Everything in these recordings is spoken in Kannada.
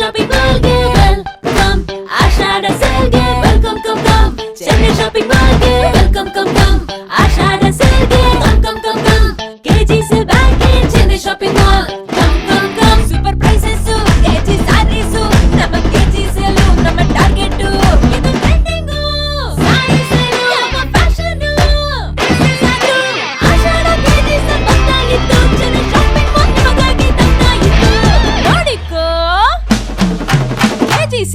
shopping.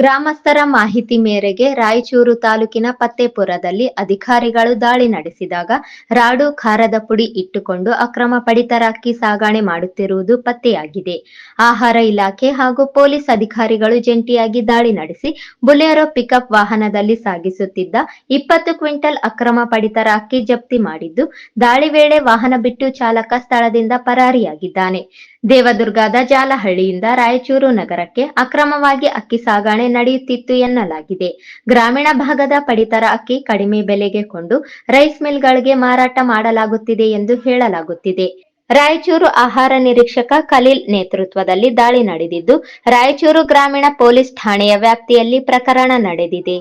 ಗ್ರಾಮಸ್ಥರ ಮಾಹಿತಿ ಮೇರೆಗೆ ರಾಯಚೂರು ತಾಲೂಕಿನ ಪತ್ತೇಪುರದಲ್ಲಿ ಅಧಿಕಾರಿಗಳು ದಾಳಿ ನಡೆಸಿದಾಗ ರಾಡು ಖಾರದ ಪುಡಿ ಇಟ್ಟುಕೊಂಡು ಅಕ್ರಮ ಪಡಿತರ ಅಕ್ಕಿ ಸಾಗಣೆ ಮಾಡುತ್ತಿರುವುದು ಪತ್ತೆಯಾಗಿದೆ. ಆಹಾರ ಇಲಾಖೆ ಹಾಗೂ ಪೊಲೀಸ್ ಅಧಿಕಾರಿಗಳು ಜಂಟಿಯಾಗಿ ದಾಳಿ ನಡೆಸಿ ಬುಲೆರೋ ಪಿಕಪ್ ವಾಹನದಲ್ಲಿ ಸಾಗಿಸುತ್ತಿದ್ದ ಇಪ್ಪತ್ತು ಕ್ವಿಂಟಲ್ ಅಕ್ರಮ ಪಡಿತರ ಅಕ್ಕಿ ಜಪ್ತಿ ಮಾಡಿದ್ದು, ದಾಳಿ ವೇಳೆ ವಾಹನ ಬಿಟ್ಟು ಚಾಲಕ ಸ್ಥಳದಿಂದ ಪರಾರಿಯಾಗಿದ್ದಾನೆ. ದೇವದುರ್ಗದ ಜಾಲಹಳ್ಳಿಯಿಂದ ರಾಯಚೂರು ನಗರಕ್ಕೆ ಅಕ್ರಮವಾಗಿ ಅಕ್ಕಿ ಸಾಗಣೆ ನಡೆಯುತ್ತಿತ್ತು ಎನ್ನಲಾಗಿದೆ. ಗ್ರಾಮೀಣ ಭಾಗದ ಪಡಿತರ ಅಕ್ಕಿ ಕಡಿಮೆ ಬೆಲೆಗೆ ಕೊಂಡು ರೈಸ್ ಮಿಲ್ಗಳಿಗೆ ಮಾರಾಟ ಮಾಡಲಾಗುತ್ತಿದೆ ಎಂದು ಹೇಳಲಾಗುತ್ತಿದೆ. ರಾಯಚೂರು ಆಹಾರ ನಿರೀಕ್ಷಕ ಖಲೀಲ್ ನೇತೃತ್ವದಲ್ಲಿ ದಾಳಿ ನಡೆದಿದ್ದು, ರಾಯಚೂರು ಗ್ರಾಮೀಣ ಪೊಲೀಸ್ ಠಾಣೆಯ ವ್ಯಾಪ್ತಿಯಲ್ಲಿ ಪ್ರಕರಣ ನಡೆದಿದೆ.